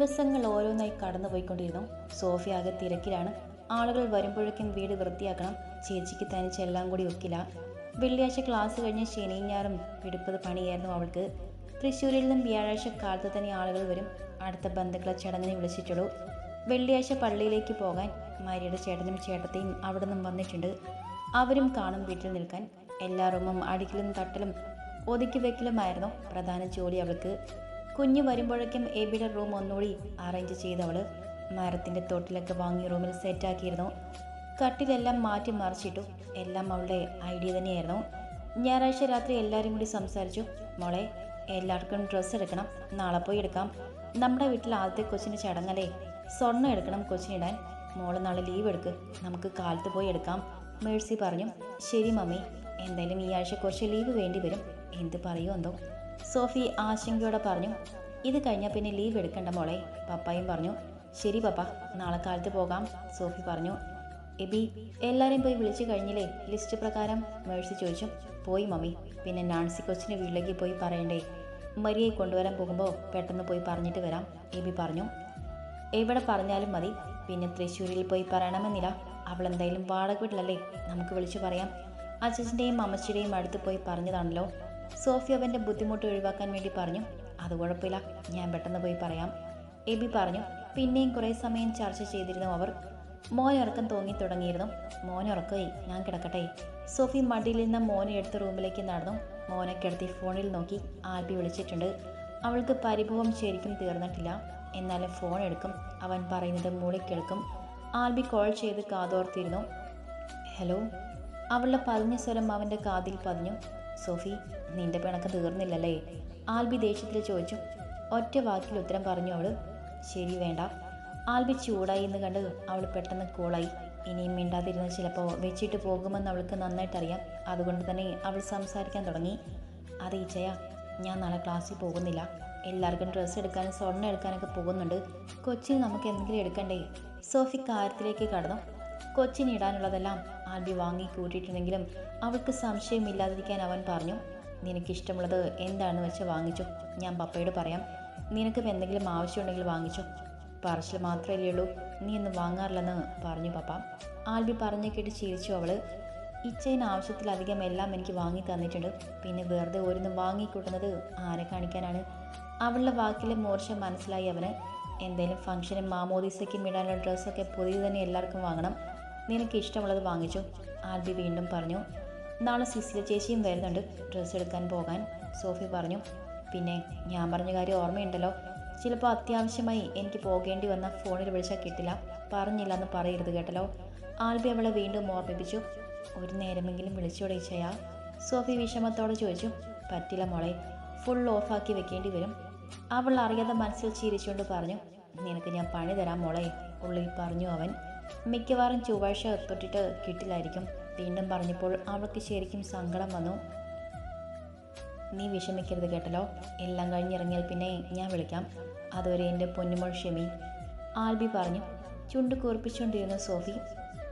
ദിവസങ്ങൾ ഓരോന്നായി കടന്നുപോയിക്കൊണ്ടിരുന്നു. സോഫി ആകെ തിരക്കിലാണ്. ആളുകൾ വരുമ്പോഴേക്കും വീട് വൃത്തിയാക്കണം. ചേച്ചിക്ക് തനിച്ച് എല്ലാം കൂടി ഒക്കില്ല. വെള്ളിയാഴ്ച ക്ലാസ് കഴിഞ്ഞ് ശനിയും ഞാറും പിടിപ്പത് പണിയായിരുന്നു അവൾക്ക്. തൃശ്ശൂരിൽ നിന്നും വ്യാഴാഴ്ച കാലത്ത് തന്നെ ആളുകൾ വരും. അടുത്ത ബന്ധുക്കളെ ചടങ്ങിന് വിളിച്ചിട്ടുള്ളൂ. വെള്ളിയാഴ്ച പള്ളിയിലേക്ക് പോകാൻ മാരിയുടെ ചേട്ടനും ചേട്ടത്തെയും അവിടെ നിന്നും വന്നിട്ടുണ്ട്. അവരും കാണും വീട്ടിൽ നിൽക്കാൻ. എല്ലാ റൂമും അടിക്കലും തട്ടലും ഒതുക്കി വെക്കലുമായിരുന്നു പ്രധാന ജോലി അവൾക്ക്. കുഞ്ഞ് വരുമ്പോഴേക്കും എബിയുടെ റൂം ഒന്നുകൂടി അറേഞ്ച് ചെയ്തവൾ മരത്തിന്റെ തോട്ടിലൊക്കെ വാങ്ങി റൂമിൽ സെറ്റാക്കിയിരുന്നു കട്ടിലെല്ലാം മാറ്റി മറിച്ചിട്ടു എല്ലാം അവളുടെ ഐഡിയ തന്നെയായിരുന്നു. ഞായറാഴ്ച രാത്രി എല്ലാവരും കൂടി സംസാരിച്ചു. മോളെ എല്ലാവർക്കും ഡ്രസ്സ് എടുക്കണം. നാളെ പോയി എടുക്കാം. നമ്മുടെ വീട്ടിൽ ആദ്യത്തെ കൊച്ചിന് ചടങ്ങല്ലേ? സ്വർണം എടുക്കണം കൊച്ചിനിടാൻ മോൾ നാളെ ലീവ് എടുക്ക്. നമുക്ക് കാലത്ത് പോയി എടുക്കാം. മേഴ്സി പറഞ്ഞു. ശരി മമ്മി. എന്തായാലും ഈ ആഴ്ച കുറച്ച് ലീവ് വേണ്ടി വരും. എന്ത് പറയുമോ എന്തോ. സോഫി ആശങ്കയോടെ പറഞ്ഞു ഇത് കഴിഞ്ഞാൽ പിന്നെ ലീവ് എടുക്കണ്ട മോളെ പപ്പായും പറഞ്ഞു. ശരി പപ്പ നാളെ കാലത്ത് പോകാം സോഫി പറഞ്ഞു. എബി എല്ലാവരെയും പോയി വിളിച്ചു കഴിഞ്ഞില്ലേ? ലിസ്റ്റ് പ്രകാരം മേഴ്സി ചോദിച്ചു. പോയി മമ്മി പിന്നെ നാൻസി കൊച്ചിന്റെ വീട്ടിലേക്ക് പോയി പറയണ്ടേ? മരിയെ കൊണ്ടുവരാൻ പോകുമ്പോൾ പെട്ടെന്ന് പോയി പറഞ്ഞിട്ട് വരാം എബി പറഞ്ഞു. എവിടെ പറഞ്ഞാലും മതി പിന്നെ തൃശ്ശൂരിൽ പോയി പറയണമെന്നില്ല. അവൾ എന്തായാലും വാടക വീട്ടിലല്ലേ നമുക്ക് വിളിച്ചു പറയാം. അച്ഛന്റെയും അമ്മച്ചിയുടെയും അടുത്ത് പോയി പറഞ്ഞതാണല്ലോ. സോഫി അവന്റെ ബുദ്ധിമുട്ട് ഒഴിവാക്കാൻ വേണ്ടി പറഞ്ഞു അത് കുഴപ്പമില്ല ഞാൻ പെട്ടെന്ന് പോയി പറയാം. എബി പറഞ്ഞു പിന്നെയും കുറേ സമയം ചർച്ച ചെയ്തിരുന്നു അവർ. മോനുറക്കം തോങ്ങി തുടങ്ങിയിരുന്നു. മോനുറക്കമായി ഞാൻ കിടക്കട്ടെ. സോഫി മടിയിൽ നിന്ന് മോനെ എടുത്ത് റൂമിലേക്ക് നടന്നു. മോനെ കിടത്തി ഫോണിൽ നോക്കി ആൽബി വിളിച്ചിട്ടുണ്ട്. അവൾക്ക് പരിഭവം ശരിക്കും തീർന്നിട്ടില്ല. എന്നാലും ഫോൺ എടുക്കും അവൻ പറയുന്നത് മൂളി കേൾക്കും. ആൽബി കോൾ ചെയ്ത് കാതോർത്തിരുന്നു. ഹലോ? അവളുടെ പതിഞ്ഞ സ്വരം അവന്റെ കാതിൽ പതിഞ്ഞു. സോഫി നിന്റെ പിണക്ക് തീർന്നില്ലല്ലേ? ആൽബി ദേഷ്യത്തിൽ ചോദിച്ചു. ഒറ്റ വാക്കിൽ ഉത്തരം പറഞ്ഞു അവൾ. ശരി വേണ്ട. ആൽബി ചൂടായി എന്ന് കണ്ട് അവൾ പെട്ടെന്ന് കൂളായി. ഇനിയും മിണ്ടാതിരുന്ന് ചിലപ്പോൾ വെച്ചിട്ട് പോകുമെന്ന് അവൾക്ക് നന്നായിട്ടറിയാം. അതുകൊണ്ട് തന്നെ അവൾ സംസാരിക്കാൻ തുടങ്ങി. അത് ഈച്ചയ ഞാൻ നാളെ ക്ലാസ്സിൽ പോകുന്നില്ല. എല്ലാവർക്കും ഡ്രസ്സ് എടുക്കാനും സ്വർണം എടുക്കാനൊക്കെ പോകുന്നുണ്ട്. കൊച്ചിന് നമുക്ക് എന്തെങ്കിലും എടുക്കണ്ടേ? സോഫി കാര്യത്തിലേക്ക് കടന്നു. കൊച്ചിന് ഇടാനുള്ളതെല്ലാം ആൽബി വാങ്ങി കൂട്ടിയിട്ടുണ്ടെങ്കിലും അവൾക്ക് സംശയമില്ലാതിരിക്കാൻ അവൻ പറഞ്ഞു നിനക്കിഷ്ടമുള്ളത് എന്താണെന്ന് വെച്ച് വാങ്ങിച്ചു. ഞാൻ പപ്പയോട് പറയാം. നിനക്ക് എന്തെങ്കിലും ആവശ്യമുണ്ടെങ്കിൽ വാങ്ങിച്ചു. പറച്ചിൽ മാത്രമേ ഉള്ളൂ. നീ ഒന്നും വാങ്ങാറില്ലെന്ന് പറഞ്ഞു പപ്പ. ആൽബി പറഞ്ഞു കേട്ട് ചിരിച്ചു അവൾ ഇച്ചയിന് ആവശ്യത്തിലധികം എല്ലാം എനിക്ക് വാങ്ങി തന്നിട്ടുണ്ട്. പിന്നെ വെറുതെ ഓരോന്നും വാങ്ങിക്കൂട്ടുന്നത് ആരെ കാണിക്കാനാണ്? അവളുടെ വാക്കിലെ മോർച്ച മനസ്സിലായി അവന്. എന്തെങ്കിലും ഫംഗ്ഷനും മാമോദീസയ്ക്കും ഇടാനുള്ള ഡ്രസ്സൊക്കെ പുതിയത് തന്നെ എല്ലാവർക്കും വാങ്ങണം. നിനക്ക് ഇഷ്ടമുള്ളത് വാങ്ങിച്ചു. ആൽബി വീണ്ടും പറഞ്ഞു നാളെ സിസില ചേച്ചിയും വരുന്നുണ്ട്. ഡ്രസ്സ് എടുക്കാൻ പോകാൻ സോഫി പറഞ്ഞു. പിന്നെ ഞാൻ പറഞ്ഞ കാര്യം ഓർമ്മയുണ്ടല്ലോ. ചിലപ്പോൾ അത്യാവശ്യമായി എനിക്ക് പോകേണ്ടി വന്ന ഫോണിൽ വിളിച്ചാൽ കിട്ടില്ല. പറഞ്ഞില്ല എന്ന് പറയരുത് കേട്ടല്ലോ. ആൽബി അവളെ വീണ്ടും ഓർമ്മിപ്പിച്ചു. ഒരു നേരമെങ്കിലും വിളിച്ചോടെ ഇച്ചയാ സോഫി വിഷമത്തോടെ ചോദിച്ചു പറ്റില്ല മോളെ ഫുൾ ഓഫാക്കി വെക്കേണ്ടി വരും. അവൾ അറിയാതെ മനസ്സിൽ ചിരിച്ചുകൊണ്ട് പറഞ്ഞു നിനക്ക് ഞാൻ പണി തരാം മോളെ ഉള്ളിൽ പറഞ്ഞു അവൻ. മിക്കവാറും ചൊവ്വാഴ്ച തൊട്ടിട്ട് കിട്ടില്ലായിരിക്കും. വീണ്ടും പറഞ്ഞപ്പോൾ അവൾക്ക് ശരിക്കും സങ്കടം വന്നു. നീ വിഷമിക്കരുത് കേട്ടല്ലോ. എല്ലാം കഴിഞ്ഞിറങ്ങിയാൽ പിന്നെ ഞാൻ വിളിക്കാം. അതുവരെ എന്റെ പൊന്നുമോൾ ക്ഷമി. ആൽബി പറഞ്ഞു. ചുണ്ട് കൂർപ്പിച്ചുകൊണ്ടിരുന്നു സോഫി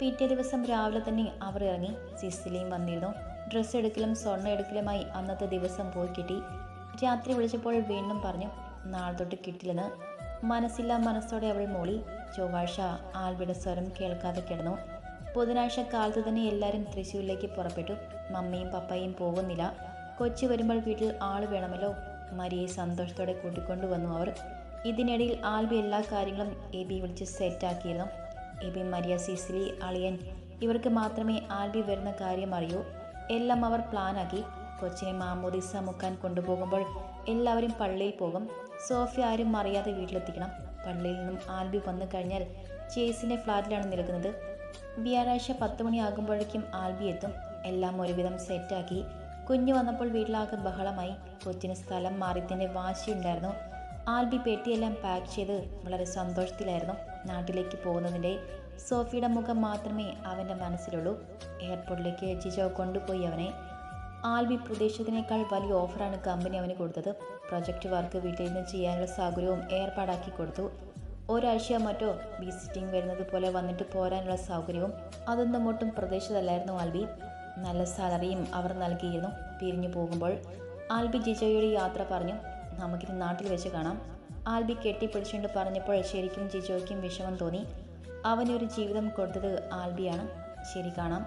പിറ്റേ ദിവസം രാവിലെ തന്നെ അവർ ഇറങ്ങി. സിസിലിയും വന്നിരുന്നു. ഡ്രസ്സ് എടുക്കലും സ്വർണം എടുക്കലുമായി അന്നത്തെ ദിവസം പോയി കിട്ടി. രാത്രി വിളിച്ചപ്പോൾ വീണ്ടും പറഞ്ഞു നാളെ തൊട്ട് കിട്ടില്ലെന്ന്. മനസ്സില്ലാ മനസ്സോടെ അവൾ മോളി. ചൊവ്വാഴ്ച ആൽബിയുടെ സ്വരം കേൾക്കാതെ കിടന്നു. ബുധനാഴ്ച കാലത്ത് തന്നെ എല്ലാവരും തൃശ്ശൂരിലേക്ക് പുറപ്പെട്ടു. മമ്മിയും പപ്പയും പോകുന്നില്ല. കൊച്ചു വരുമ്പോൾ വീട്ടിൽ ആൾ വേണമല്ലോ? മരിയെ സന്തോഷത്തോടെ കൂട്ടിക്കൊണ്ടുവന്നു അവർ. ഇതിനിടയിൽ ആൽബി എല്ലാ കാര്യങ്ങളും എബി വിളിച്ച് സെറ്റാക്കിയിരുന്നു എബി മരിയ സിസിലി അളിയൻ ഇവർക്ക് മാത്രമേ ആൽബി വരുന്ന കാര്യം അറിയൂ. എല്ലാം അവർ പ്ലാനാക്കി കൊച്ചിനെ മാമോദിസ മുക്കാൻ കൊണ്ടുപോകുമ്പോൾ എല്ലാവരും പള്ളിയിൽ പോകും. സോഫി ആരും അറിയാതെ വീട്ടിലെത്തിക്കണം. പള്ളിയിൽ നിന്നും ആൽബി വന്നു കഴിഞ്ഞാൽ ചേസിന്റെ ഫ്ലാറ്റിലാണ് നിൽക്കുന്നത്. വ്യാഴാഴ്ച പത്ത് മണിയാകുമ്പോഴേക്കും ആൽബി എത്തും. എല്ലാം ഒരുവിധം സെറ്റാക്കി കുഞ്ഞു വന്നപ്പോൾ വീട്ടിലാകെ ബഹളമായി. കൊച്ചിന് സ്ഥലം മാറിയതിന്റെ വാശിയുണ്ടായിരുന്നു. ആൽബി പെട്ടിയെല്ലാം പാക്ക് ചെയ്ത് വളരെ സന്തോഷത്തിലായിരുന്നു നാട്ടിലേക്ക് പോകുന്നതിന്റെ സോഫിയുടെ മുഖം മാത്രമേ അവന്റെ മനസ്സിലുള്ളൂ. എയർപോർട്ടിലേക്ക് ജിജോ കൊണ്ടുപോയി അവനെ. ആൽബി പ്രതീക്ഷിച്ചതിനേക്കാൾ വലിയ ഓഫറാണ് കമ്പനി അവന് കൊടുത്തത്. പ്രൊജക്റ്റ് വർക്ക് വീട്ടിൽ നിന്ന് ചെയ്യാനുള്ള സൗകര്യവും ഏർപ്പാടാക്കി കൊടുത്തു. ഒരാഴ്ചയോ മറ്റോ വിസിറ്റിംഗ് വരുന്നത് പോലെ വന്നിട്ട് പോരാനുള്ള സൗകര്യവും അതൊന്നും ഒട്ടും പ്രതീക്ഷിച്ചതല്ലായിരുന്നു ആൽബി. നല്ല സാലറിയും അവർ നൽകിയിരുന്നു. പിരിഞ്ഞു പോകുമ്പോൾ ആൽബി ജിജോയുടെ യാത്ര പറഞ്ഞു നമുക്കിത് നാട്ടിൽ വെച്ച് കാണാം. ആൽബി കെട്ടിപ്പിടിച്ചുകൊണ്ട് പറഞ്ഞപ്പോൾ ശരിക്കും ജിജോയ്ക്കും വിഷമം തോന്നി. അവനൊരു ജീവിതം കൊടുത്തത് ആൽബിയാണ്. ശരി കാണാം.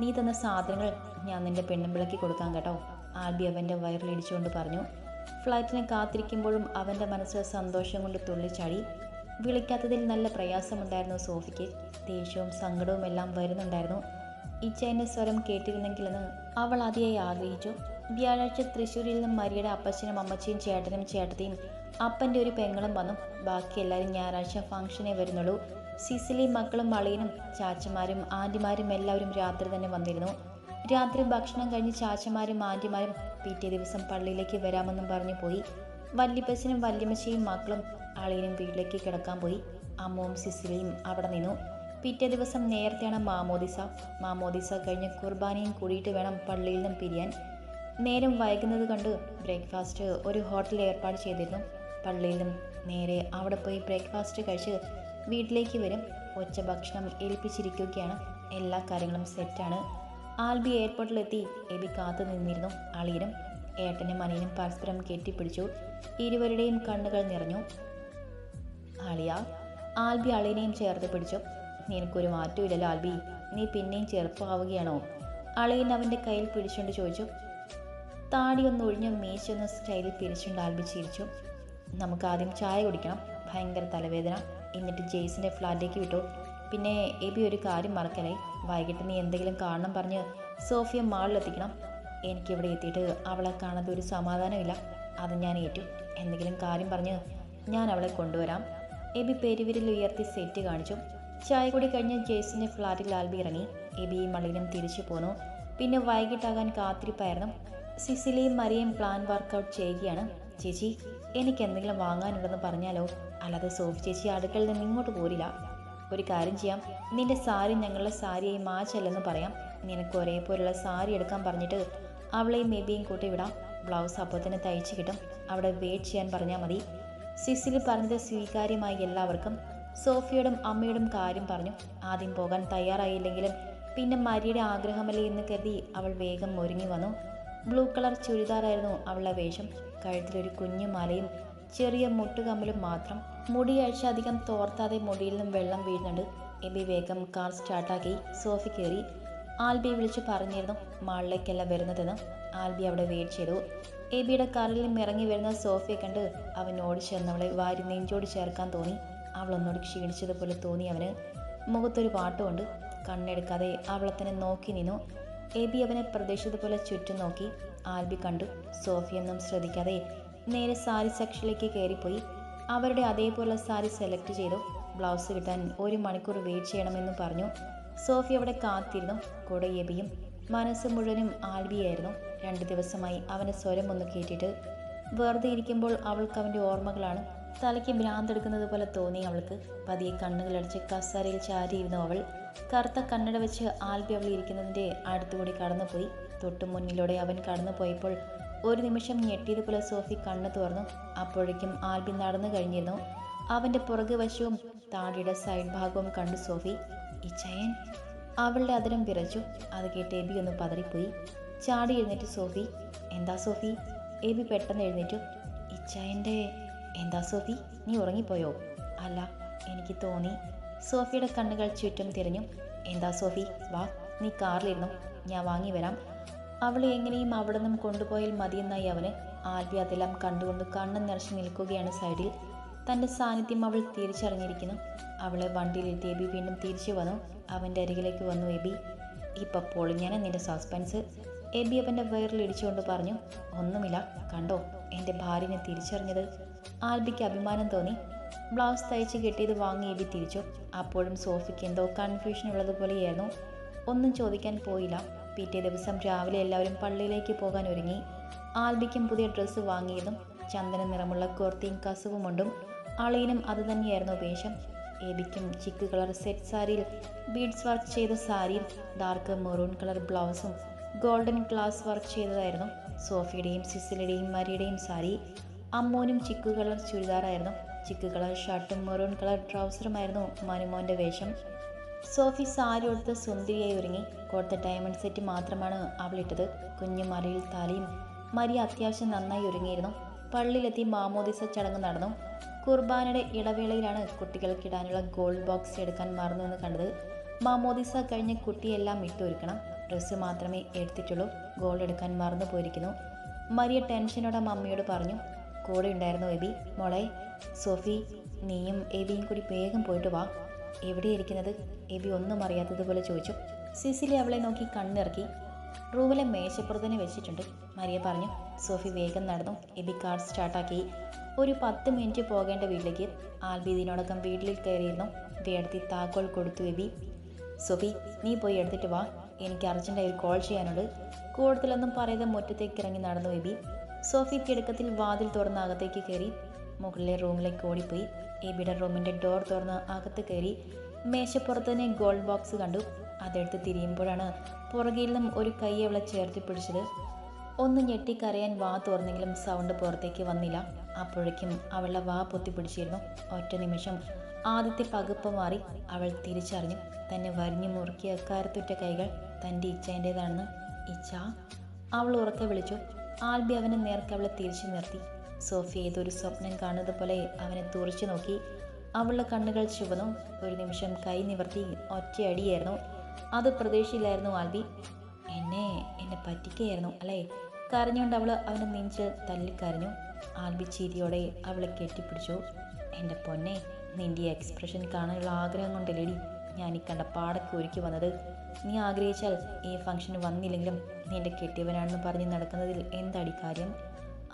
നീ തന്ന സാധനങ്ങൾ ഞാൻ നിന്റെ പെണ്ണുമ്പിളക്കി കൊടുക്കാം കേട്ടോ. ആൽബി അവന്റെ വയറിലിടിച്ചുകൊണ്ട് പറഞ്ഞു. ഫ്ലൈറ്റിനെ കാത്തിരിക്കുമ്പോഴും അവന്റെ മനസ്സ് സന്തോഷം കൊണ്ട് തുള്ളിച്ചാടി. വിളിക്കാത്തതിൽ നല്ല പ്രയാസമുണ്ടായിരുന്നു സോഫിക്ക്. ദേഷ്യവും സങ്കടവും എല്ലാം വരുന്നുണ്ടായിരുന്നു. ഇച്ചേന്റെ സ്വരം കേട്ടിരുന്നെങ്കിലെന്ന് അവൾ അതിയായി ആഗ്രഹിച്ചു. വ്യാഴാഴ്ച തൃശ്ശൂരിൽ നിന്നും മരിയുടെ അപ്പച്ചനും അമ്മച്ചിയും ചേട്ടനും ചേട്ടത്തിയും അപ്പന്റെ ഒരു പെങ്ങളും വന്നു. ബാക്കി എല്ലാവരും ഞായറാഴ്ച ഫംഗ്ഷനേ വരുന്നുള്ളൂ. സിസിലി മക്കളും അളിയനും ചാച്ചമാരും ആന്റിമാരും എല്ലാവരും രാത്രി തന്നെ വന്നിരുന്നു. രാത്രി ഭക്ഷണം കഴിഞ്ഞ് ചാച്ചമാരും ആന്റിമാരും പിറ്റേ ദിവസം പള്ളിയിലേക്ക് വരാമെന്നും പറഞ്ഞു പോയി. വല്യപ്പച്ചനും വല്യമ്മച്ചയും മക്കളും അളിയനും വീട്ടിലേക്ക് കിടക്കാൻ പോയി. അമ്മവും സിസിലിയും അവിടെ നിന്നു. പിറ്റേ ദിവസം നേരത്തെയാണ് മാമോദിസ. മാമോദിസ കഴിഞ്ഞ് കുർബാനയും കൂടിയിട്ട് വേണം പള്ളിയിൽ നിന്നും പിരിയാൻ. നേരം വൈകുന്നത് കണ്ട് ബ്രേക്ക്ഫാസ്റ്റ് ഒരു ഹോട്ടലിൽ ഏർപ്പാട് ചെയ്തിരുന്നു. പള്ളിയിൽ നിന്നും നേരെ അവിടെ പോയി ബ്രേക്ക്ഫാസ്റ്റ് കഴിച്ച് വീട്ടിലേക്ക് വരും. ഒച്ച ഭക്ഷണം ഏൽപ്പിച്ചിരിക്കുകയാണ്. എല്ലാ കാര്യങ്ങളും സെറ്റാണ് ആൽബി എയർപോർട്ടിലെത്തി. എബി കാത്തു നിന്നിരുന്നു. അളിയനും ഏട്ടനും അനിയനും പരസ്പരം കെട്ടിപ്പിടിച്ചു. ഇരുവരുടെയും കണ്ണുകൾ നിറഞ്ഞു. അളിയ ആൽബി അളിയനെയും ചേർത്ത് പിടിച്ചു. നിനക്കൊരു മാറ്റമില്ലല്ലോ ആൽബി. നീ പിന്നെയും ചെറുപ്പമാവുകയാണോ അളിയൻ അവന്റെ കയ്യിൽ പിടിച്ചുകൊണ്ട് ചോദിച്ചു. താടി ഒന്ന് ഒഴിഞ്ഞ് മീശൊന്ന് സ്റ്റൈലിൽ പിരിച്ചുകൊണ്ട് ആൽബി ചിരിച്ചു. നമുക്ക് ആദ്യം ചായ കുടിക്കണം. ഭയങ്കര തലവേദന. എന്നിട്ട് ജെയ്സിന്റെ ഫ്ലാറ്റിലേക്ക് വിട്ടു. പിന്നെ എബി ഒരു കാര്യം മറക്കലേ വൈകിട്ട് നീ എന്തെങ്കിലും കാണണം പറഞ്ഞ് സോഫിയ മാളിലെത്തിക്കണം. എനിക്കിവിടെ എത്തിയിട്ട് അവളെ കാണാതെ ഒരു സമാധാനമില്ല. അത് ഞാൻ ഏറ്റു. എന്തെങ്കിലും കാര്യം പറഞ്ഞ് ഞാൻ അവളെ കൊണ്ടുവരാം. എബി പെരുവിരിൽ ഉയർത്തി സെറ്റ് കാണിച്ചു. ചായ കൂടി കഴിഞ്ഞ് ജെയ്സിന്റെ ഫ്ലാറ്റിൽ ആൽബി ഇറങ്ങി. എബിയും മളിനും തിരിച്ചു പോന്നു. പിന്നെ വൈകിട്ടാകാൻ കാത്തിരിപ്പായിരുന്നു. സിസിലിയും മരിയും പ്ലാൻ വർക്കൗട്ട് ചെയ്യുകയാണ്. ചേച്ചി എനിക്ക് എന്തെങ്കിലും വാങ്ങാനുണ്ടെന്ന് പറഞ്ഞാലോ? അല്ലാതെ സോഫ് ചേച്ചി അടുക്കളയിൽ നിന്ന് ഇങ്ങോട്ട് പോരില്ല. ഒരു കാര്യം ചെയ്യാം. നിന്റെ സാരി ഞങ്ങളുടെ സാരിയായി മാച്ചല്ലെന്ന് പറയാം. നിനക്ക് ഒരേപോലുള്ള സാരി എടുക്കാൻ പറഞ്ഞിട്ട് അവളെയും മേബിയും കൂട്ടി വിടാം. ബ്ലൗസ് അപ്പോൾ തന്നെ തയ്ച്ച് കിട്ടും. അവിടെ വെയിറ്റ് ചെയ്യാൻ പറഞ്ഞാൽ മതി. സിസിലി പറഞ്ഞത് സ്വീകാര്യമായി എല്ലാവർക്കും. സോഫിയോടും അമ്മയോടും കാര്യം പറഞ്ഞു. ആദ്യം പോകാൻ തയ്യാറായില്ലെങ്കിലും പിന്നെ മരിയുടെ ആഗ്രഹമല്ലേ എന്ന് കരുതി അവൾ വേഗം ഒരുങ്ങി വന്നു. ബ്ലൂ കളർ ചുരിദാറായിരുന്നു അവളുടെ വേഷം. കഴുത്തിലൊരു കുഞ്ഞു മാലയും ചെറിയ മുട്ടുകമ്മലും മാത്രം. മുടി അധികം തോർത്താതെ മുടിയിൽ നിന്നും വെള്ളം വീഴുന്നുണ്ട്. എബി വേഗം കാർ സ്റ്റാർട്ടാക്കി സോഫി കയറി. ആൽബി വിളിച്ച് പറഞ്ഞിരുന്നു മാളിലേക്കല്ല വരുന്നതെന്ന്. ആൽബി അവിടെ വെയിറ്റ് ചെയ്തു. എബിയുടെ കാറിൽ നിന്നും ഇറങ്ങി വരുന്ന സോഫിയെ കണ്ട് അവൻ ഓടി ചെന്നവളെ വാരി നെഞ്ചോട് ചേർക്കാൻ തോന്നി. അവളൊന്നോട് ക്ഷീണിച്ചതുപോലെ തോന്നി അവന്. മുഖത്തൊരു പാട്ടുമുണ്ട് കണ്ണെടുക്കാതെ അവളെ തന്നെ നോക്കി നിന്നു. എബി അവനെ പ്രതീക്ഷിച്ചതുപോലെ ചുറ്റും നോക്കി. ആൽബി കണ്ടു സോഫിയൊന്നും ശ്രദ്ധിക്കാതെ നേരെ സാരി സെക്ഷനിലേക്ക് കയറിപ്പോയി. അവരുടെ അതേപോലുള്ള സാരി സെലക്ട് ചെയ്തു. ബ്ലൗസ് കിട്ടാൻ ഒരു മണിക്കൂർ വെയിറ്റ് ചെയ്യണമെന്ന് പറഞ്ഞു. സോഫി അവിടെ കാത്തിരുന്നു. കൂടെ എബിയും മനസ്സ് മുഴുവനും ആൽബിയായിരുന്നു. രണ്ട് ദിവസമായി അവന്റെ സ്വരം ഒന്ന് കേട്ടിട്ട് വെറുതെ ഇരിക്കുമ്പോൾ അവൾക്ക് അവന്റെ ഓർമ്മകളാണ്. തലയ്ക്ക് ഭ്രാന്തെടുക്കുന്നത് പോലെ തോന്നി അവൾക്ക്. പതിയെ കണ്ണുകളടച്ച് കസാരയിൽ ചാരിയിരുന്നു അവൾ. കറുത്ത കണ്ണട വെച്ച് ആൽബി അവൾ ഇരിക്കുന്നതിന്റെ അടുത്തുകൂടി കടന്നുപോയി. തൊട്ടു മുന്നിലൂടെ അവൻ കടന്നു പോയപ്പോൾ ഒരു നിമിഷം ഞെട്ടിയതുപോലെ സോഫി കണ്ണു തുറന്നു. അപ്പോഴേക്കും ആൽബി നടന്നു കഴിഞ്ഞിരുന്നു. അവന്റെ പുറകു വശവും താടിയുടെ സൈഡ് ഭാഗവും കണ്ടു സോഫി. ഇച്ചയൻ അവളുടെ അതിരം വിറച്ചു. അത് കേട്ട് എബി ഒന്ന് പതറിപ്പോയി. ചാടി എഴുന്നേറ്റ് സോഫി. എന്താ സോഫി? എബി പെട്ടെന്ന് എഴുന്നേറ്റു. ഇച്ചയന്റെ എന്താ സോഫി? നീ ഉറങ്ങിപ്പോയോ? അല്ല എനിക്ക് തോന്നി. സോഫിയുടെ കണ്ണുകൾ ചുറ്റും തിരഞ്ഞു. എന്താ സോഫി? വാ നീ കാറിലിരുന്നു. ഞാൻ വാങ്ങി വരാം. അവളെ എങ്ങനെയും അവിടെ നിന്നും കൊണ്ടുപോയാൽ മതിയെന്നായി അവന് ആൽബി അതെല്ലാം കണ്ടുകൊണ്ട് കണ്ണും നിറച്ച് നിൽക്കുകയാണ് സൈഡിൽ. തന്റെ സാന്നിധ്യം അവൾ തിരിച്ചറിഞ്ഞിരിക്കുന്നു. അവളെ വണ്ടിയിലെത്തി എബി വീണ്ടും തിരിച്ചു വന്നു. അവന്റെ അരികിലേക്ക് വന്നു എബി. ഇപ്പം പൊളിഞ്ഞാണ് നിന്റെ സസ്പെൻസ്? എബി അവന്റെ വയറിൽ ഇടിച്ചുകൊണ്ട് പറഞ്ഞു ഒന്നുമില്ല കണ്ടോ? എന്റെ ഭാര്യനെ തിരിച്ചറിഞ്ഞത്. ആൽബിക്ക് അഭിമാനം തോന്നി. ബ്ലൗസ് തയ്ച്ച് കെട്ടിയത് വാങ്ങി എബി തിരിച്ചു. അപ്പോഴും സോഫിക്ക് എന്തോ കൺഫ്യൂഷൻ ഉള്ളതുപോലെയായിരുന്നു. ഒന്നും ചോദിക്കാൻ പോയില്ല. പിറ്റേ ദിവസം രാവിലെ എല്ലാവരും പള്ളിയിലേക്ക് പോകാൻ ഒരുങ്ങി. ആൽബിക്കും പുതിയ ഡ്രസ്സ് വാങ്ങിയതും ചന്ദന നിറമുള്ള കുർത്തിയും കസുവും കസവുമുണ്ടും അത് അതുതന്നെയായിരുന്നു വേഷം. എബിക്കും ചിക്ക് കളർ സെറ്റ് സാരിയിൽ ബീഡ്സ് വർക്ക് ചെയ്ത സാരിയും ഡാർക്ക് മെറൂൺ കളർ ബ്ലൗസും ഗോൾഡൻ ഗ്ലാസ് വർക്ക് ചെയ്തതായിരുന്നു. സോഫിയുടെയും സിസിലിയുടെയും മരിയുടെയും സാരി അമ്മോനും ചിക്കു കളർ ചുരിദാറായിരുന്നു. ചിക്ക് കളർ ഷർട്ടും മെറൂൺ കളർ ട്രൗസറുമായിരുന്നു മനുമോന്റെ വേഷം. സോഫി സാരി ഉടുത്ത് സുന്ദരിയായി ഒരുങ്ങി. കൊടുത്ത ഡയമണ്ട് സെറ്റ് മാത്രമാണ് അവളിട്ടത്. കുഞ്ഞു മറിയിൽ താലിയും മരി അത്യാവശ്യം നന്നായി ഒരുങ്ങിയിരുന്നു. പള്ളിയിലെത്തി മാമോദിസ ചടങ്ങ് നടന്നു. കുർബാനയുടെ ഇടവേളയിലാണ് കുട്ടികൾക്കിടാനുള്ള ഗോൾഡ് ബോക്സ് എടുക്കാൻ മറന്നു എന്ന് കണ്ടത്. മാമോദിസ കഴിഞ്ഞ് കുട്ടിയെല്ലാം ഇട്ടൊരുക്കണം. ഡ്രസ്സ് മാത്രമേ എടുത്തിട്ടുള്ളൂ. ഗോൾഡ് എടുക്കാൻ മറന്നു പോയിരിക്കുന്നു. മരിയ ടെൻഷനോടെ മമ്മിയോട് പറഞ്ഞു കൂടെ ഉണ്ടായിരുന്നു എബി? മോളെ സോഫി നീയും എബിയും കൂടി വേഗം പോയിട്ട് വാ. എവിടെയിരിക്കുന്നത് എബി ഒന്നും അറിയാത്തതുപോലെ ചോദിച്ചു. സിസിലി അവളെ നോക്കി കണ്ണിറക്കി. റൂമിലെ മേശപ്പുറത്തിനെ വെച്ചിട്ടുണ്ട്. മരിയ പറഞ്ഞു സോഫി വേഗം നടന്നു. എബി കാർ സ്റ്റാർട്ടാക്കി. ഒരു പത്ത് മിനിറ്റ് പോകേണ്ട വീട്ടിലേക്ക്. ആൽബി ഇതിനോടകം വീട്ടിൽ കയറിയിരുന്നു. വേടത്തി താക്കോൽ കൊടുത്തു എബി. സോഫി നീ പോയി എടുത്തിട്ട് വാ. എനിക്ക് അർജന്റായി ഒരു കോൾ ചെയ്യാനുണ്ട്. കൂടുതലൊന്നും പറയാതെ മുറ്റത്തേക്ക് ഇറങ്ങി നടന്നു എബി. സോഫി തിടുക്കത്തിൽ വാതിൽ തുറന്ന് അകത്തേക്ക് കയറി മുകളിലെ റൂമിലേക്ക് ഓടിപ്പോയി. എബിയുടെ റൂമിന്റെ ഡോർ തുറന്ന് അകത്ത് കയറി മേശപ്പുറത്ത് തന്നെ ഗോൾഡ് ബോക്സ് കണ്ടു. അതെടുത്ത് തിരിയുമ്പോഴാണ് പുറകിൽ നിന്നും ഒരു കൈ അവളെ ചേർത്തി പിടിച്ചത്. ഒന്ന് ഞെട്ടിക്കരയാൻ വാ തുറന്നെങ്കിലും സൗണ്ട് പുറത്തേക്ക് വന്നില്ല. അപ്പോഴേക്കും അവളുടെ വാ പൊത്തി പിടിച്ചിരുന്നു. ഒറ്റ നിമിഷം ആദ്യത്തെ പകുപ്പ് മാറി അവൾ തിരിച്ചറിഞ്ഞു. തന്നെ വരിഞ്ഞു മുറുക്കിയ കരുത്തുറ്റ കൈകൾ തന്റെ ഇച്ഛേന്റേതാണെന്ന്. ഇച്ഛ? അവൾ ഉറക്കെ വിളിച്ചു. ആൽബി അവനെ നേർക്ക് അവളെ തിരിച്ചു നിർത്തി. സോഫി ഏതൊരു സ്വപ്നം കാണുന്നത് പോലെ അവനെ തുറച്ചു നോക്കി. അവളുടെ കണ്ണുകൾ ചുവന്നു. ഒരു നിമിഷം കൈ നിവർത്തി ഒറ്റയടിയായിരുന്നു. അത് പ്രതീക്ഷയില്ലായിരുന്നു ആൽബി. എന്നെ എന്നെ പറ്റിക്കുകയായിരുന്നു അല്ലേ? കരഞ്ഞുകൊണ്ട് അവൾ അവനെ നെഞ്ചിൽ തല്ലിക്കരഞ്ഞു ആൽബി ചിരിയോടെ അവളെ കെട്ടിപ്പിടിച്ചു. എന്റെ പൊന്നെ നിന്റെ എക്സ്പ്രഷൻ കാണാനുള്ള ആഗ്രഹം കൊണ്ടല്ലേടി ഞാൻ ഈ കണ്ട പാടൊക്കെ ഒരുക്കി വന്നത്. നീ ആഗ്രഹിച്ചാൽ ഈ ഫംഗ്ഷന് വന്നില്ലെങ്കിലും നിന്റെ കെട്ടിയവനാണെന്ന് പറഞ്ഞ് നടക്കുന്നതിൽ എന്താടി കാര്യം?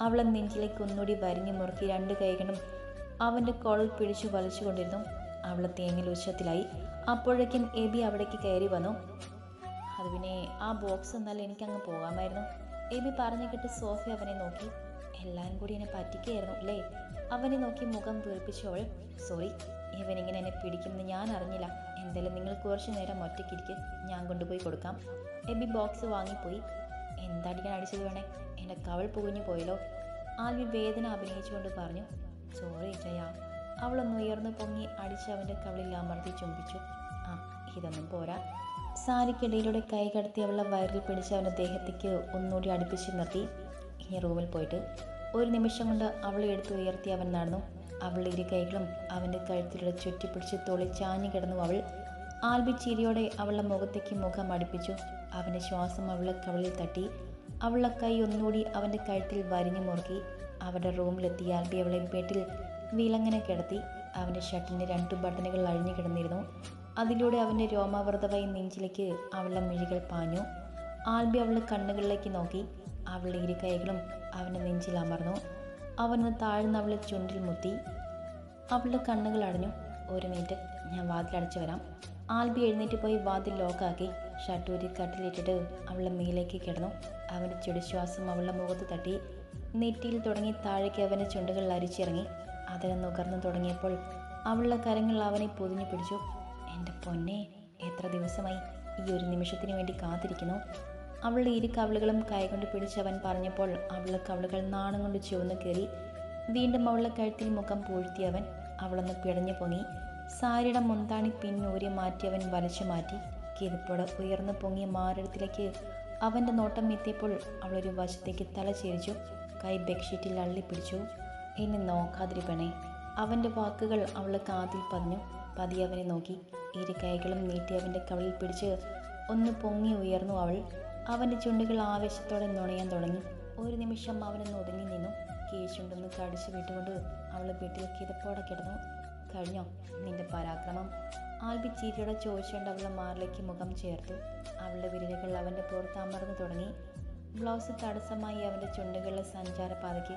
അവളെ നെഞ്ചിലേക്ക് ഒന്നുകൂടി വരിഞ്ഞു മുറുക്കി രണ്ട് കൈകളും അവന്റെ കോളിൽ പിടിച്ചു വലിച്ചുകൊണ്ടിരുന്നു. അവളെ തേങ്ങൽ ഉച്ചത്തിലായി. അപ്പോഴേക്കും എബി അവിടേക്ക് കയറി വന്നു. അത് പിന്നെ ആ ബോക്സ് എന്നാൽ എനിക്കങ്ങ് പോകാമായിരുന്നു. എബി പറഞ്ഞു കേട്ട് സോഫി അവനെ നോക്കി. എല്ലാവരും കൂടി എന്നെ പറ്റിക്കുകയായിരുന്നു അല്ലേ? അവനെ നോക്കി മുഖം വീർപ്പിച്ചവൾ. സോറി ഇവനിങ്ങനെ എന്നെ പിടിക്കുമെന്ന് ഞാൻ അറിഞ്ഞില്ല. എന്തായാലും നിങ്ങൾ കുറച്ച് നേരം ഒറ്റയ്ക്കിരിക്കും ഞാൻ കൊണ്ടുപോയി കൊടുക്കാം. AB box വാങ്ങിപ്പോയി. എന്താടിക്കാൻ അടിച്ചത് വേണേ? എന്റെ കവൾ പുകഞ്ഞു പോയല്ലോ. ആൽവി വേദന അഭിനയിച്ചുകൊണ്ട് പറഞ്ഞു സോറി ജയ. അവളൊന്ന് ഉയർന്നു പൊങ്ങി അടിച്ച് അവന്റെ കവളിൽ അമർത്തി ചുംബിച്ചു. ആ ഇതൊന്നും പോരാ. സാരിക്കിടയിലൂടെ കൈ കടത്തി അവളെ വയറിൽ പിടിച്ച് അവന്റെ ദേഹത്തേക്ക് ഒന്നുകൂടി അടുപ്പിച്ച് നിർത്തി. ഇനി റൂമിൽ പോയിട്ട് ഒരു നിമിഷം കൊണ്ട് അവളെ എടുത്ത് ഉയർത്തി അവൻ നടന്നു. അവളുടെ ഇരു കൈകളും അവന്റെ കഴുത്തിലൂടെ ചുറ്റിപ്പിടിച്ച് തൊളി ചാഞ്ഞു കിടന്നു അവൾ ആൽബി ചിരിയോടെ അവളുടെ മുഖത്തേക്ക് മുഖം അടുപ്പിച്ചു. അവന്റെ ശ്വാസം അവളുടെ കവളിൽ തട്ടി. അവളുടെ കൈ ഒന്നുകൂടി അവന്റെ കഴുത്തിൽ വരിഞ്ഞു മുറുക്കി. അവരുടെ റൂമിലെത്തി ആൽബി അവളെ ബെഡിൽ വീലങ്ങനെ കിടത്തി. അവന്റെ ഷർട്ടിന്റെ രണ്ടു ബട്ടണുകൾ അഴിഞ്ഞു കിടന്നിരുന്നു. അതിലൂടെ അവന്റെ രോമാവൃതമായി നെഞ്ചിലേക്ക് അവളുടെ മിഴികൾ പാഞ്ഞു. ആൽബി അവളുടെ കണ്ണുകളിലേക്ക് നോക്കി. അവളുടെ ഇരു കൈകളും അവന്റെ നെഞ്ചിൽ അമർന്നു. അവനൊന്ന് താഴ്ന്ന് അവളെ ചുണ്ടിൽ മുത്തി. അവളുടെ കണ്ണുകൾ അടഞ്ഞു. ഒരു മിനിറ്റ് ഞാൻ വാതിലടച്ചു വരാം. ആൽബി എഴുന്നേറ്റ് പോയി വാതിൽ ലോക്കാക്കി ഷട്ടൂരി കട്ടിലിട്ടിട്ട് അവളുടെ മേലേക്ക് കിടന്നു. അവന്റെ ചെടിശ്വാസം അവളുടെ മുഖത്ത് തട്ടി. നെറ്റിയിൽ തുടങ്ങി താഴേക്ക് അവന്റെ ചുണ്ടുകൾ അരിച്ചിറങ്ങി. അതിനെ നുകർന്നു തുടങ്ങിയപ്പോൾ അവളുടെ കരങ്ങൾ അവനെ പൊതിഞ്ഞു പിടിച്ചു. എന്റെ പൊന്നെ എത്ര ദിവസമായി ഈ ഒരു നിമിഷത്തിന് വേണ്ടി കാത്തിരിക്കുന്നു? അവളുടെ ഇരു കവളുകളും കൈകൊണ്ട് പിടിച്ചവൻ പറഞ്ഞപ്പോൾ അവളുടെ കവളുകൾ നാണം കൊണ്ട് ചുവന്ന് കയറി. വീണ്ടും അവളുടെ കഴുത്തിൽ മുഖം പൂഴ്ത്തിയവൻ അവളൊന്ന് പിടഞ്ഞു പൊങ്ങി. സാരിയുടെ മുന്താണി പിന്നൂരി മാറ്റി അവൻ വലിച്ചു മാറ്റി. കിരിപ്പോട് ഉയർന്നു പൊങ്ങിയ മാറിടത്തിലേക്ക് അവന്റെ നോട്ടം എത്തിയപ്പോൾ അവളൊരു വശത്തേക്ക് തല ചേരിച്ചു. കൈ ബെഡ്ഷീറ്റിൽ അള്ളിപ്പിടിച്ചു എന്നെ നോക്കാതിരിപ്പണേ അവന്റെ വാക്കുകൾ അവളെ കാതിൽ പതിഞ്ഞു. പതി അവനെ നോക്കി. ഇരു കൈകളും നീട്ടി അവന്റെ കവളിൽ പിടിച്ച് ഒന്ന് പൊങ്ങി ഉയർന്നു അവൾ. അവന്റെ ചുണ്ടുകൾ ആവേശത്തോടെ നുണയാൻ തുടങ്ങി. ഒരു നിമിഷം അവനൊന്ന് ഒതുങ്ങി നിന്നു. കീഴ്ചുണ്ടൊന്ന് കടിച്ചു വിട്ടുകൊണ്ട് അവൾ വീട്ടിൽ കിതപ്പോടെ കിടന്നു. കഴിഞ്ഞോ? നിന്റെ പരാക്രമം. ആൽബി ചീരിയോടെ ചോദിച്ചുകൊണ്ട് അവളുടെ മാറിലേക്ക് മുഖം ചേർത്തു. അവളുടെ വിരലുകൾ അവന്റെ പുറത്ത് അമർന്നു തുടങ്ങി. ബ്ലൗസ് തടസ്സമായി അവന്റെ ചുണ്ടുകളിലെ സഞ്ചാരപാതയ്ക്ക്.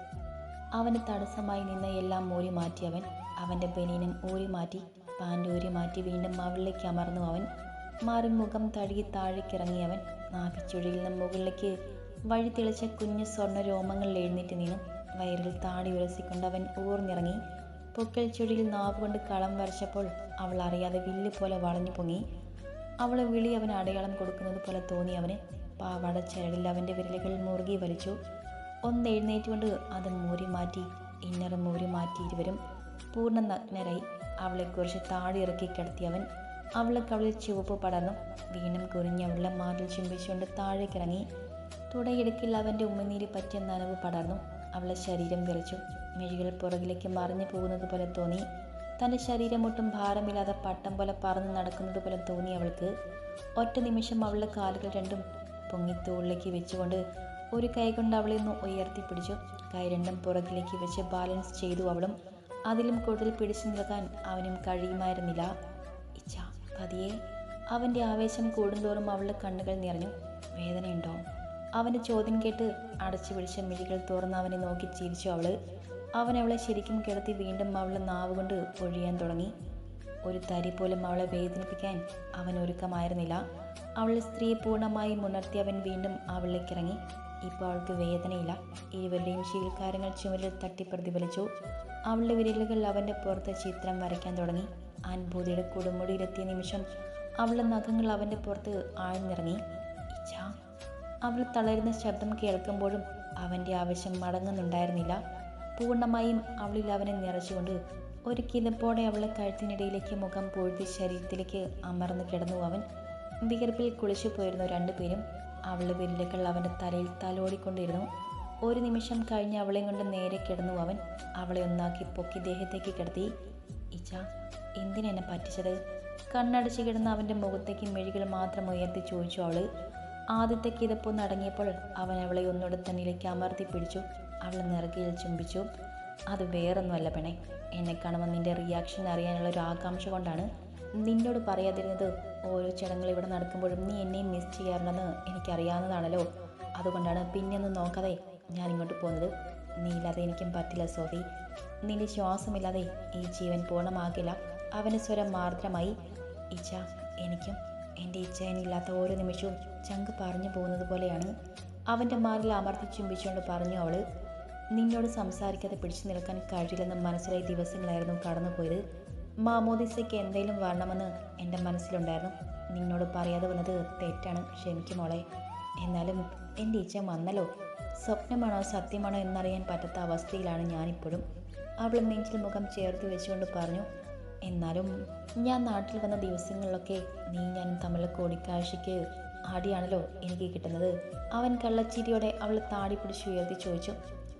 അവന് തടസ്സമായി നിന്ന എല്ലാം ഊരി മാറ്റി അവൻ അവന്റെ ബനീനും ഊരി മാറ്റി പാന്റ് ഊരി മാറ്റി വീണ്ടും അവളിലേക്ക് അമർന്നു അവൻ. മാറി മുഖം തഴുകി താഴേക്കിറങ്ങി അവൻ നാഭിച്ചുഴിയിൽ നിന്ന് മുകളിലേക്ക് വഴി തെളിച്ച കുഞ്ഞു സ്വർണ രോമങ്ങളിൽ എഴുന്നേറ്റ് നിന്നും. വയറിൽ താടി ഉരസിക്കൊണ്ട് അവൻ ഊർന്നിറങ്ങി. പൊക്കൽ നാവ് കൊണ്ട് കളം വരച്ചപ്പോൾ അവൾ അറിയാതെ വില്ല് പോലെ വളഞ്ഞു പൊങ്ങി. അവളെ വിളി അവന് അടയാളം കൊടുക്കുന്നത് പോലെ തോന്നി അവന്. പാവാട ചരടിൽ അവന്റെ വിരലുകൾ മുറുകി വലിച്ചു. ഒന്ന് എഴുന്നേറ്റുകൊണ്ട് അത് മൂരി മാറ്റി ഇന്നർ മൂരി മാറ്റി ഇരുവരും പൂർണ നഗ്നരായി. അവളെക്കുറിച്ച് താടി ഇറക്കി കിടത്തിയവൻ അവളെ കവളിൽ ചുവപ്പ് പടർന്നു. വീണ്ടും കുറിഞ്ഞ് അവളുടെ മാറിൽ ചുംബിച്ചുകൊണ്ട് താഴേക്കിറങ്ങി. തുടയിടുക്കിൽ അവന്റെ ഉമ്മനീര് പറ്റിയ നനവ് പടർന്നു. അവളുടെ ശരീരം വിറച്ചു. മിഴികൾ പുറകിലേക്ക് മറിഞ്ഞു പോകുന്നത് പോലെ തോന്നി. തന്റെ ശരീരം ഒട്ടും ഭാരമില്ലാതെ പട്ടം പോലെ പറന്ന് നടക്കുന്നത് പോലെ തോന്നി അവൾക്ക്. ഒറ്റ നിമിഷം അവളുടെ കാലുകൾ രണ്ടും പൊങ്ങി തോളിലേക്ക് വെച്ചുകൊണ്ട് ഒരു കൈ കൊണ്ട് അവളെ ഒന്ന് ഉയർത്തിപ്പിടിച്ചു കൈ രണ്ടും പുറകിലേക്ക് വെച്ച് ബാലൻസ് ചെയ്തു അവളും. അതിലും കൂടുതൽ പിടിച്ചു നിൽക്കാൻ അവനും കഴിയുമായിരുന്നില്ല. ഇച്ഛ പതിയെ. അവന്റെ ആവേശം കൂടുന്തോറും അവളുടെ കണ്ണുകൾ നിറഞ്ഞു. വേദനയുണ്ടോ? അവന്റെ ചോദ്യം കേട്ട് അടച്ചു പിടിച്ച മിഴികൾ തുറന്ന് അവനെ നോക്കി ചിരിച്ചു അവൾ അവൻ അവളെ ശരിക്കും കിടത്തി വീണ്ടും അവളെ നാവ് കൊണ്ട് ഒഴിയാൻ തുടങ്ങി. ഒരു തരി പോലും അവളെ വേദനിപ്പിക്കാൻ അവൻ ഒരുക്കമായിരുന്നില്ല. അവളെ സ്ത്രീ പൂർണമായി മുണർത്തി അവൻ വീണ്ടും അവളിലേക്ക് ഇറങ്ങി. ഇപ്പോൾ അവൾക്ക് വേദനയില്ല. ഇരുവരുടെയും ശീൽക്കാരങ്ങൾ ചുമരിൽ തട്ടി പ്രതിഫലിച്ചു. അവളുടെ വിരലുകൾ അവന്റെ പുറത്തെ ചിത്രം വരയ്ക്കാൻ തുടങ്ങി. അനുഭൂതിയുടെ കൊടുമുടിയിലെത്തിയ നിമിഷം അവളുടെ നഖങ്ങൾ അവന്റെ പുറത്ത് ആഴ്ന്നിറങ്ങി. ഇച്ഛ അവൾ തളരുന്ന ശബ്ദം കേൾക്കുമ്പോഴും അവന്റെ ആവശ്യം മടങ്ങുന്നുണ്ടായിരുന്നില്ല. പൂർണമായും അവളിൽ അവനെ നിറച്ചുകൊണ്ട് ഒരു കിതപ്പോടെ അവളെ കഴുത്തിനിടയിലേക്ക് മുഖം പൂഴ്ത്തി ശരീരത്തിലേക്ക് അമർന്നു കിടന്നു അവൻ. വിയർപ്പിൽ കുളിച്ചു പോയിരുന്നു രണ്ടുപേരും അവളുടെ വിരലുകൾ അവന്റെ തലയിൽ തലോടിക്കൊണ്ടിരുന്നു. ഒരു നിമിഷം കഴിഞ്ഞ് അവളെ കൊണ്ട് നേരെ കിടന്നു അവൻ. അവളെ ഒന്നാക്കി പൊക്കി ദേഹത്തേക്ക് കിടത്തി. ഇച്ച എന്തിനെന്നെ പറ്റിച്ചത്? കണ്ണടച്ച് കിടന്ന അവന്റെ മുഖത്തേക്ക് മെഴികൾ മാത്രം ഉയർത്തി ചോദിച്ചു അവൾ. ആദ്യത്തെ കിതപ്പൊന്ന് അടങ്ങിയപ്പോൾ അവൻ അവളെ ഒന്നുകൂടെ തന്നിലേക്ക് അമർത്തി പിടിച്ചു. അവളെ നിറകിയിൽ ചുംബിച്ചു. അത് വേറൊന്നുമല്ല പെണെ എന്നെ കാണുമ്പോൾ നിന്റെ റിയാക്ഷൻ അറിയാനുള്ള ഒരു ആകാംക്ഷ കൊണ്ടാണ് നിന്നോട് പറയാതിരുന്നത്. ഓരോ ചടങ്ങുകൾ ഇവിടെ നടക്കുമ്പോഴും നീ എന്നെയും മിസ് ചെയ്യാറുണ്ടെന്ന് എനിക്കറിയാവുന്നതാണല്ലോ. അതുകൊണ്ടാണ് പിന്നെയൊന്നും നോക്കാതെ ഞാൻ ഇങ്ങോട്ട് പോകുന്നത്. ഇല്ലാതെ എനിക്കും പറ്റില്ല സോഫി. നിന്റെ ശ്വാസമില്ലാതെ ഈ ജീവൻ പൂർണമാകില്ല. അവന്റെ സ്വരം മാർദ്രമായി ഇച്ച എനിക്കും എന്റെ ഇച്ഛയനില്ലാത്ത ഓരോ നിമിഷവും ചങ്ക് പറഞ്ഞു പോകുന്നത് പോലെയാണ് അവന്റെ മാറിൽ അമർത്തി ചുംബിച്ചുകൊണ്ട് പറഞ്ഞു അവൾ നിന്നോട് സംസാരിക്കാതെ പിടിച്ചു നിൽക്കാൻ കഴിയില്ലെന്ന് മനസ്സിലായി ദിവസങ്ങളായിരുന്നു കടന്നുപോയത്. മാമോദിസയ്ക്ക് എന്തെങ്കിലും വരണമെന്ന് എന്റെ മനസ്സിലുണ്ടായിരുന്നു. നിന്നോട് പറയാതെ വന്നത് തെറ്റാണ് ക്ഷമിക്കും മോളെ. എന്നാലും എന്റെ ഇച്ഛ വന്നല്ലോ. സ്വപ്നമാണോ സത്യമാണോ എന്നറിയാൻ പറ്റാത്ത അവസ്ഥയിലാണ് ഞാനിപ്പോഴും. അവൾ നെഞ്ചിൽ മുഖം ചേർത്ത് വെച്ചുകൊണ്ട് പറഞ്ഞു എന്നാലും ഞാൻ നാട്ടിൽ വന്ന ദിവസങ്ങളിലൊക്കെ നീ ഞാൻ തമ്മിൽ കൂടിക്കാഴ്ചയ്ക്ക് ആടിയാണല്ലോ എനിക്ക് കിട്ടുന്നത്. അവൻ കള്ളച്ചിരിയോടെ അവൾ താടി പിടിച്ച് ഉയർത്തി ചോദിച്ചു.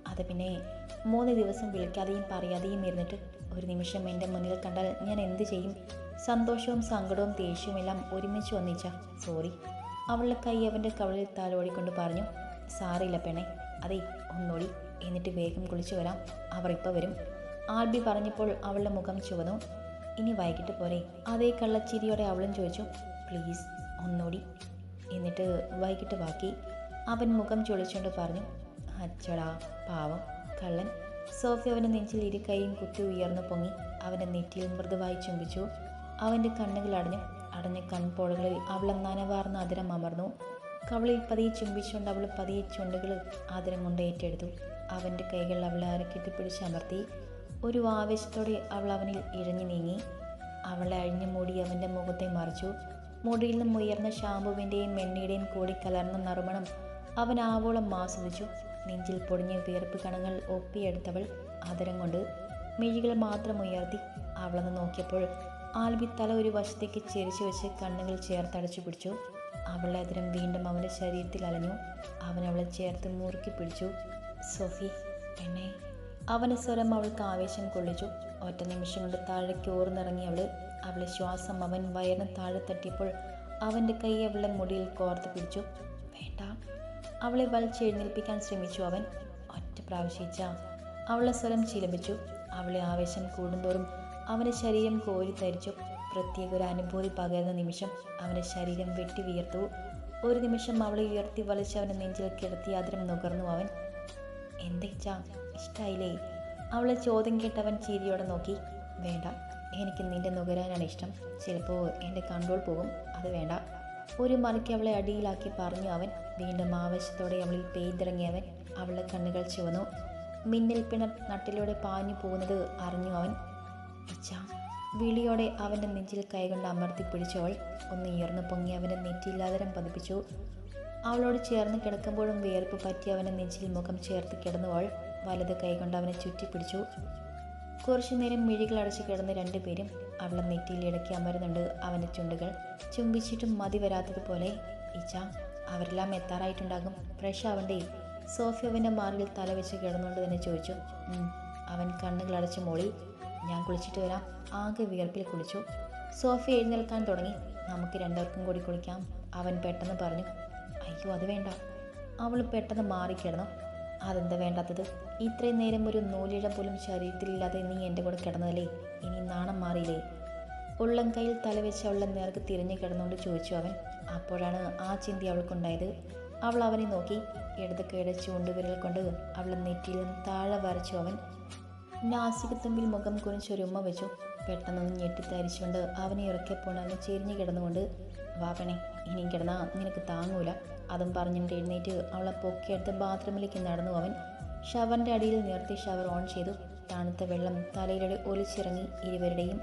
അത് പിന്നെ മൂന്ന് ദിവസം വിളിക്കാതെയും പറയാതെയും ഇരുന്നിട്ട് ഒരു നിമിഷം എന്റെ മുന്നിൽ കണ്ടാൽ ഞാൻ എന്ത് ചെയ്യും? സന്തോഷവും സങ്കടവും ദേഷ്യവും എല്ലാം ഒരുമിച്ച് ഒന്നിച്ച. സോറി അവളുടെ കൈ അവന്റെ കവളിൽ താലോടിക്കൊണ്ട് പറഞ്ഞു. സാറില്ല പെണ്ണെ. അതെ ഒന്നോടി. എന്നിട്ട് വേഗം കുളിച്ചു വരാം. അവർ ഇപ്പോൾ വരും. ആൽബി പറഞ്ഞപ്പോൾ അവളുടെ മുഖം ചുവന്നു. ഇനി വൈകിട്ട് പോരെ. അതേ കള്ളച്ചിരിയോടെ അവളും ചോദിച്ചു പ്ലീസ് ഒന്നോടി. എന്നിട്ട് വൈകിട്ട് ബാക്കി അവൻ മുഖം ചൊളിച്ചുകൊണ്ട് പറഞ്ഞു അച്ചടാ പാവം കള്ളൻ. സോഫി അവന്റെ നെഞ്ചിൽ ഇരു കുത്തി ഉയർന്നു പൊങ്ങി അവന്റെ നെറ്റിയിൽ മൃദുവായി ചുംബിച്ചു. അവന്റെ കണ്ണുകൾ അടഞ്ഞു. അടഞ്ഞ കൺപോളകളിൽ അവൾ നനവാർന്ന അതിരം അമർന്നു. കവളിൽ പതിയെ ചുംബിച്ചുകൊണ്ട് അവൾ പതിയെ ചുണ്ടുകൾ ആദരം കൊണ്ട് ഏറ്റെടുത്തു. അവന്റെ കൈകൾ അവളെ അരക്കെട്ടി പിടിച്ച് അമർത്തി ഒരു ആവേശത്തോടെ അവൾ അവനിൽ ഇഴഞ്ഞു നീങ്ങി. അവളെ അഴിഞ്ഞു മൂടി അവന്റെ മുഖത്തെ മറിച്ചു. മുടിയിൽ നിന്നും ഉയർന്ന ഷാമ്പുവിന്റെയും എണ്ണയുടെയും കൂടി കലർന്ന നറുമണം അവൻ ആവോളം ആസ്വദിച്ചു. നെഞ്ചിൽ പൊടിഞ്ഞ വിയർപ്പ് കണങ്ങൾ ഒപ്പിയെടുത്തവൾ ആദരം കൊണ്ട് മിഴികൾ മാത്രം ഉയർത്തി അവളെന്ന് നോക്കിയപ്പോൾ ആൽബി തല ഒരു വശത്തേക്ക് ചെരിച്ചു വെച്ച് കണ്ണുകൾ ചേർത്തടച്ചു പിടിച്ചു. അവളുടെ അതിരം വീണ്ടും അവന്റെ ശരീരത്തിൽ അലഞ്ഞു. അവൻ അവളെ ചേർത്ത് മുറുക്കി പിടിച്ചു. സോഫി എന്നെ അവന്റെ സ്വരം അവൾക്ക് ആവേശം കൊള്ളിച്ചു. ഒറ്റ നിമിഷം കൊണ്ട് താഴേക്ക് ഓർന്നിറങ്ങി അവൾ അവളെ ശ്വാസം അവൻ വയറിന് താഴെ തട്ടിയപ്പോൾ അവന്റെ കൈ അവളുടെ മുടിയിൽ കോർത്ത് പിടിച്ചു. വേണ്ട. അവളെ വലിച്ചെഴുന്നേൽപ്പിക്കാൻ ശ്രമിച്ചു അവൻ. ഒറ്റ പ്രാവശ്യിച്ച അവളെ സ്വരം ചിലപിച്ചു അവളെ ആവേശം കൂടുന്തോറും അവന്റെ ശരീരം കോരി തരിച്ചു. പ്രത്യേക ഒരു അനുഭൂതി പകരുന്ന നിമിഷം അവന്റെ ശരീരം വെട്ടി വിയർത്തു. ഒരു നിമിഷം അവളെ ഉയർത്തി വലിച്ച് അവന്റെ നെഞ്ചിൽ കിടത്തി അതിരം നുകർന്നു അവൻ. എന്താ ഇഷ്ടായില്ലേ? അവളെ ചോദ്യം കേട്ടവൻ ചിരിയോടെ നോക്കി. വേണ്ട എനിക്ക് നിന്റെ നുകരാനാണ് ഇഷ്ടം. ചിലപ്പോൾ എന്റെ കൺട്രോൾ പോകും. അത് വേണ്ട. ഒരു മറിക്ക് അവളെ അടിയിലാക്കി പറഞ്ഞു അവൻ. വീണ്ടും ആവശ്യത്തോടെ അവളിൽ പെയ്തിറങ്ങിയവൻ അവളുടെ കണ്ണുകൾ ചുവന്നു. മിന്നൽ പിണർ നട്ടിലൂടെ പാഞ്ഞു പോകുന്നത് അറിഞ്ഞു അവൻ. ഇച്ച വിളിയോടെ അവന്റെ നെഞ്ചിൽ കൈകൊണ്ട് അമർത്തി പിടിച്ചവൾ ഒന്ന് ഉയർന്നു പൊങ്ങി അവന്റെ നെറ്റിയില്ലാതരം പതിപ്പിച്ചു. അവളോട് ചേർന്ന് കിടക്കുമ്പോഴും വിയർപ്പ് പറ്റി അവന്റെ നെഞ്ചിൽ മുഖം ചേർത്ത് കിടന്നവൾ വലത് കൈകൊണ്ട് അവനെ ചുറ്റിപ്പിടിച്ചു. കുറച്ചു നേരം മിഴികൾ അടച്ചു കിടന്ന രണ്ടുപേരും അവളെ നെറ്റിയിൽ ഇടയ്ക്ക് അമരുന്നുണ്ട് അവന്റെ ചുണ്ടുകൾ. ചുംബിച്ചിട്ടും മതി വരാത്തതുപോലെ ഇച്ച അവരെല്ലാം എത്താറായിട്ടുണ്ടാകും. ഫ്രഷ് ആവണ്ടേ? സോഫി അവന്റെ മാറിൽ തലവെച്ച് കിടന്നുകൊണ്ട് തന്നെ ചോദിച്ചു. അവൻ കണ്ണുകൾ അടച്ച് മോളി ഞാൻ കുളിച്ചിട്ട് വരാം. ആകെ വിയർപ്പിൽ കുളിച്ചു. സോഫി എഴുന്നേൽക്കാൻ തുടങ്ങി. നമുക്ക് രണ്ടുപേർക്കും കൂടി കുളിക്കാം അവൻ പെട്ടെന്ന് പറഞ്ഞു. അയ്യോ അത് വേണ്ട. അവൾ പെട്ടെന്ന് മാറിക്കിടന്നു. അതെന്താ വേണ്ടാത്തത്? ഇത്രയും നേരം ഒരു നൂലിഴ പോലും ശരീരത്തിലില്ലാതെ നീ എന്റെ കൂടെ കിടന്നതല്ലേ? ഇനി നാണം മാറിയില്ലേ? ഉള്ളം കയ്യിൽ തലവെച്ച് അവളുടെ നേർക്ക് തിരിഞ്ഞു കിടന്നുകൊണ്ട് ചോദിച്ചു അവൻ. അപ്പോഴാണ് ആ ചിന്തി അവൾക്കുണ്ടായത്. അവൾ അവനെ നോക്കി ഇടത് കൈയുടെ ചൂണ്ടുവിരൽ കൊണ്ട് അവളെ നെറ്റിയിൽ നിന്ന് താഴെ വരച്ചു അവൻ. നാസികത്തുമ്പിൽ മുഖം കുനിച്ചൊരുമ്മ വെച്ചു. പെട്ടെന്നൊന്ന് ഞെട്ടിത്തരിച്ചുകൊണ്ട് അവനെ ഇറക്കിയപ്പോൾ അവൻ ചെരിഞ്ഞു കിടന്നുകൊണ്ട് വാപ്പണേ ഇനിയും കിടന്നാ നിനക്ക് താങ്ങൂല. അതും പറഞ്ഞിട്ട് എഴുന്നേറ്റ് അവളെ പൊക്കിയെടുത്ത് ബാത്റൂമിലേക്ക് നടന്നു അവൻ ഷവറിന്റെ അടിയിൽ നിർത്തി ഷവർ ഓൺ ചെയ്തു. തണുത്ത വെള്ളം തലയിലൂടെ ഒലിച്ചിറങ്ങി ഇരുവരുടെയും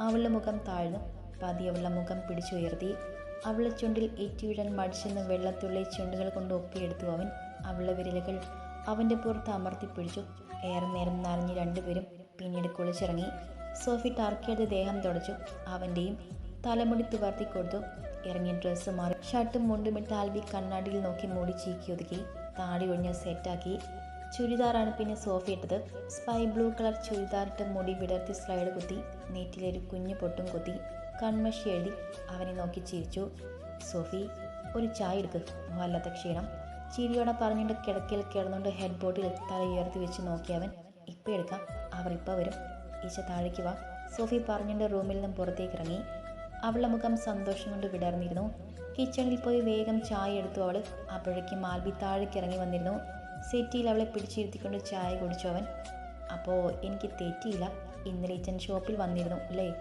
അവളുടെ മുഖം താഴ്ന്നു. പതി അവളുടെ മുഖം പിടിച്ചുയർത്തി. അവളുടെ ചുണ്ടിൽ ഏറ്റുവിടാൻ മടിച്ചെന്ന് വെള്ളത്തുള്ളി ചുണ്ടുകൾ കൊണ്ട് ഒപ്പിയെടുത്തു അവൻ. അവളുടെ വിരലുകൾ അവന്റെ പുറത്ത് അമർത്തി പിടിച്ചു. ഏറെ നേരം നനഞ്ഞ് രണ്ടുപേരും പിന്നീട് കുളിച്ചിറങ്ങി. സോഫി ടർക്കിയുടെ ദേഹം തുടച്ചു. അവന്റെയും തലമുടി തുവർത്തി കൊടുത്തു. ഇറങ്ങിയ ഡ്രസ്സ് മാറി ഷർട്ടും മുണ്ടുമിട്ട് ആൽബി കണ്ണാടിയിൽ നോക്കി മൂടി ചീക്കി ഒതുക്കി താടി ഒഴിഞ്ഞ് സെറ്റാക്കി. ചുരിദാറാണ് പിന്നെ സോഫി ഇട്ടത്. സ്പൈ ബ്ലൂ കളർ ചുരിദാറിട്ട് മുടി വിടർത്തി സ്ലൈഡ് കുത്തി നെറ്റിലൊരു കുഞ്ഞു പൊട്ടും കുത്തി കൺമഷി എഴുതി അവനെ നോക്കി ചിരിച്ചു. സോഫി ഒരു ചായ എടുക്ക് വല്ലാത്ത ക്ഷീണം. ചിരിയോടെ പറഞ്ഞുകൊണ്ട് കിടക്കയിൽ കിടന്നുകൊണ്ട് ഹെഡ് ബോട്ടിൽ തല ഉയർത്തി വെച്ച് നോക്കിയവൻ ഇപ്പം എടുക്കാം അവർ ഇപ്പം വരും. ഈശ താഴേക്ക് വാ. സോഫി പറഞ്ഞുകൊണ്ട് റൂമിൽ നിന്നും പുറത്തേക്ക് ഇറങ്ങി. അവളുടെ മുഖം സന്തോഷം കൊണ്ട് വിടർന്നിരുന്നു. കിച്ചണിൽ പോയി വേഗം ചായ എടുത്തു അവൾ. അപ്പോഴേക്കും മാൽബി താഴേക്ക് ഇറങ്ങി വന്നിരുന്നു. സെറ്റിയിൽ അവളെ പിടിച്ചിരുത്തിക്കൊണ്ട് ചായ കുടിച്ചു അവൻ. അപ്പോൾ എനിക്ക് തെറ്റിയില്ല. ഇന്നലെ ഇച്ചൻ ഷോപ്പിൽ വന്നിരുന്നു അല്ലേ?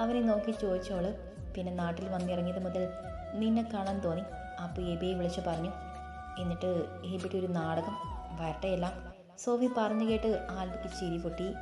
അവനെ നോക്കി ചോദിച്ചോൾ പിന്നെ നാട്ടിൽ വന്നിറങ്ങിയത് മുതൽ നിന്നെ കാണാൻ തോന്നി. അപ്പോൾ എബിയെ വിളിച്ചു പറഞ്ഞു. എന്നിട്ട് എബിയുടെ ഒരു നാടകം വരട്ടെയെല്ലാം സോഫി പറഞ്ഞു കേട്ട് ആൽബിക്ക് ചിരി പൊട്ടി.